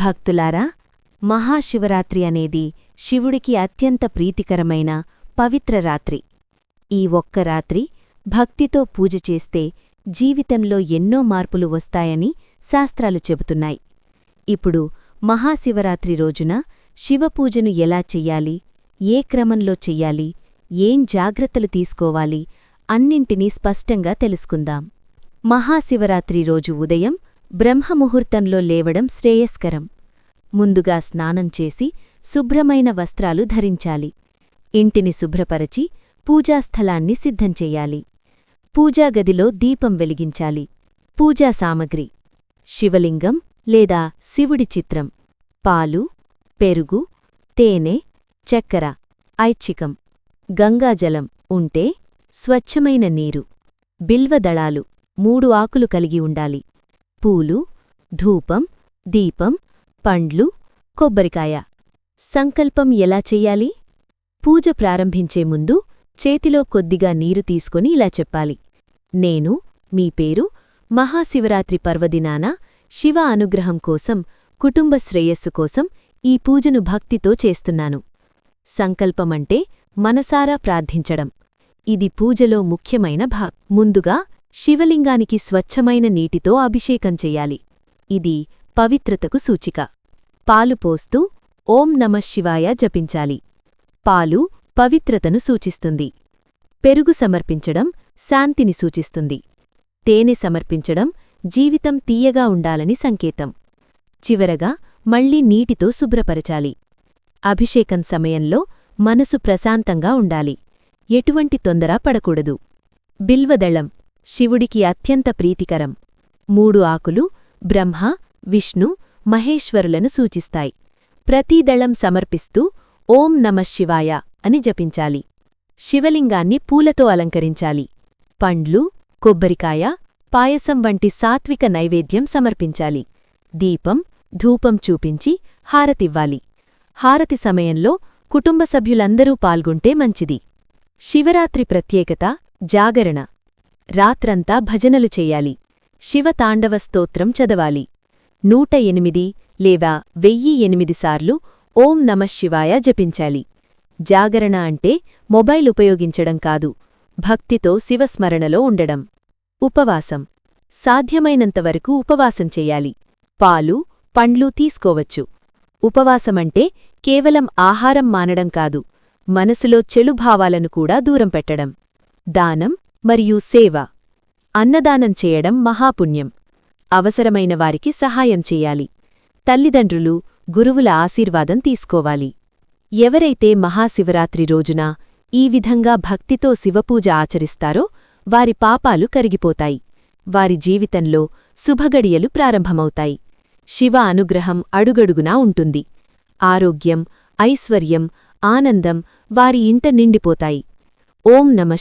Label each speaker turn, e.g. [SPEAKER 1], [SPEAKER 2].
[SPEAKER 1] భక్తులారా మహాశివరాత్రి అనేది శివుడికి అత్యంత ప్రీతికరమైన పవిత్ర రాత్రి. ఈ ఒక్క రాత్రి భక్తితో పూజ చేస్తే జీవితంలో ఎన్నో మార్పులు వస్తాయని శాస్త్రాలు చెబుతున్నాయి. ఇప్పుడు మహాశివరాత్రి రోజున శివపూజను ఎలా చెయ్యాలి ఏ క్రమంలో చెయ్యాలి ఏం జాగ్రత్తలు తీసుకోవాలి అన్నింటినీ స్పష్టంగా తెలుసుకుందాం. మహాశివరాత్రి రోజు ఉదయం బ్రహ్మముహూర్తంలో లేవడం శ్రేయస్కరం. ముందుగా స్నానం చేసి శుభ్రమైన వస్త్రాలు ధరించాలి. ఇంటిని శుభ్రపరచి పూజాస్థలాన్ని సిద్ధం చెయ్యాలి పూజాగదిలో దీపం వెలిగించాలి. పూజా సామగ్రి శివలింగం లేదా శివుడి చిత్రం పాలు పెరుగు తేనె చక్కెర ఐచ్ఛికం గంగాజలం ఉంటే స్వచ్ఛమైన నీరు బిల్వదళాలు మూడు ఆకులు కలిగి ఉండాలి. పూలు ధూపం దీపం పండ్లు కొబ్బరికాయ. సంకల్పం ఎలా చెయ్యాలి పూజ ప్రారంభించే ముందు చేతిలో కొద్దిగా నీరు తీసుకొని ఇలా చెప్పాలి. నేను మీ పేరు మహాశివరాత్రి పర్వదినాన శివ అనుగ్రహం కోసం కుటుంబ శ్రేయస్సు కోసం ఈ పూజను భక్తితో చేస్తున్నాను. సంకల్పమంటే మనసారా ప్రార్థించడం. ఇది పూజలో ముఖ్యమైన భా ముందుగా శివలింగానికి స్వచ్ఛమైన నీటితో అభిషేకం చెయ్యాలి ఇది పవిత్రతకు సూచిక. పాలు పోస్తూ ఓం నమ శివాయ జపించాలి. పాలు పవిత్రతను సూచిస్తుంది. పెరుగు సమర్పించడం శాంతిని సూచిస్తుంది. తేనె సమర్పించడం జీవితం తీయగా ఉండాలని సంకేతం. చివరగా మళ్ళీ నీటితో శుభ్రపరచాలి. అభిషేకం సమయంలో మనసు ప్రశాంతంగా ఉండాలి. ఎటువంటి తొందర పడకూడదు. బిల్వదళం శివుడికి అత్యంత ప్రీతికరం. మూడు ఆకులు బ్రహ్మ విష్ణు మహేశ్వరులను సూచిస్తాయి. ప్రతీ దళం సమర్పిస్తూ ఓం నమః శివాయ అని జపించాలి. శివలింగాన్ని పూలతో అలంకరించాలి. పండ్లు కొబ్బరికాయ పాయసం వంటి సాత్విక నైవేద్యం సమర్పించాలి. దీపం ధూపం చూపించి హారతివ్వాలి. హారతి సమయంలో కుటుంబ సభ్యులందరూ పాల్గొంటే మంచిది. శివరాత్రి ప్రత్యేకత జాగరణ. రాత్రంతా భజనలు చెయ్యాలి శివతాండవ స్తోత్రం చదవాలి. నూట ఎనిమిది లేదా వెయ్యి ఎనిమిది సార్లు ఓం నమ శివాయ జపించాలి. జాగరణ అంటే మొబైల్ ఉపయోగించడం కాదు భక్తితో శివస్మరణలో ఉండడం. ఉపవాసం. సాధ్యమైనంతవరకు ఉపవాసం చెయ్యాలి పాలు పండ్లు తీసుకోవచ్చు. ఉపవాసమంటే కేవలం ఆహారం మానడం కాదు మనసులో చెడు భావాలను కూడా దూరం పెట్టడం. దానం మరియు సేవ అన్నదానం చేయడం మహాపుణ్యం. అవసరమైన వారికి సహాయం చెయ్యాలి తల్లిదండ్రులు గురువుల ఆశీర్వాదం తీసుకోవాలి. ఎవరైతే మహాశివరాత్రి రోజున ఈ విధంగా భక్తితో శివపూజ ఆచరిస్తారో వారి పాపాలు కరిగిపోతాయి. వారి జీవితంలో శుభగడియలు ప్రారంభమవుతాయి. శివ అనుగ్రహం అడుగడుగునా ఉంటుంది. ఆరోగ్యం ఐశ్వర్యం ఆనందం వారి ఇంట నిండిపోతాయి. ఓం నమ